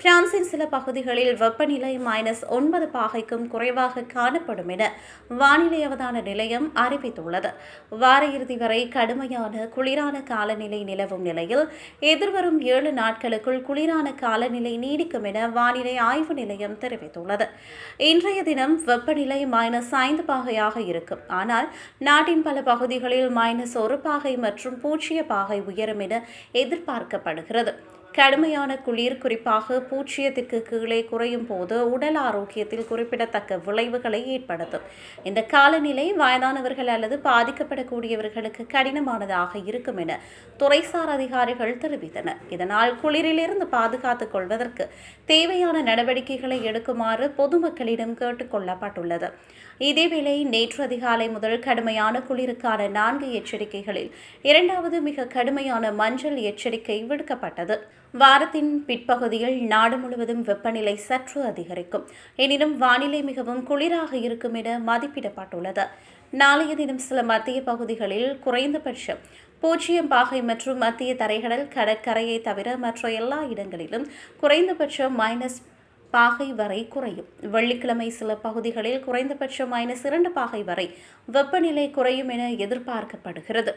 பிரான்சின் சில பகுதிகளில் வெப்பநிலை மைனஸ் ஒன்பது பாகைக்கும் குறைவாக காணப்படும் என வானிலை அவதான நிலையம் அறிவித்துள்ளது. வார இறுதி வரை கடுமையான குளிரான காலநிலை நிலவும் நிலையில் எதிர்வரும் ஏழு நாட்களுக்குள் குளிரான காலநிலை நீடிக்கும் என வானிலை ஆய்வு நிலையம் தெரிவித்துள்ளது. இன்றைய தினம் வெப்பநிலை மைனஸ் ஐந்து பாகையாக இருக்கும். ஆனால் நாட்டின் பல பகுதிகளில் மைனஸ் ஒரு பாகை மற்றும் பூஜ்ஜிய பாகை உயரும் என எதிர்பார்க்கப்படுகிறது. கடுமையான குளிர் குறிப்பாக பூச்சியத்திற்கு கீழே குறையும் போது உடல் ஆரோக்கியத்தில் குறிப்பிடத்தக்க விளைவுகளை ஏற்படுத்தும். இந்த காலநிலை வயதானவர்கள் அல்லது பாதிக்கப்படக்கூடியவர்களுக்கு கடினமானதாக இருக்கும் என துறைசார் அதிகாரிகள் தெரிவித்தனர். இதனால் குளிரிலிருந்து பாதுகாத்துக் கொள்வதற்கு தேவையான நடவடிக்கைகளை எடுக்குமாறு பொதுமக்களிடம் கேட்டுக்கொள்ளப்பட்டுள்ளது இதேவேளை நேற்று அதிகாலை முதல் கடுமையான குளிருக்கான நான்கு எச்சரிக்கைகளில் இரண்டாவது மிக கடுமையான மஞ்சள் எச்சரிக்கை விடுக்கப்பட்டது. வாரத்தின் பிற்பகுதியில் நாடு முழுவதும் வெப்பநிலை சற்று அதிகரிக்கும். எனினும் வானிலை மிகவும் குளிராக இருக்கும் என மதிப்பிடப்பட்டுள்ளது. நாளைய தினம் சில மத்திய பகுதிகளில் குறைந்தபட்சம் பூஜ்ஜியம் பாகை மற்றும் மத்திய தரைகடல் கடற்கரையை தவிர மற்ற எல்லா இடங்களிலும் குறைந்தபட்சம் மைனஸ் பாகை வரை குறையும். வெள்ளிக்கிழமை சில பகுதிகளில் குறைந்தபட்சம் மைனஸ் இரண்டு பாகை வரை வெப்பநிலை குறையும் என எதிர்பார்க்கப்படுகிறது.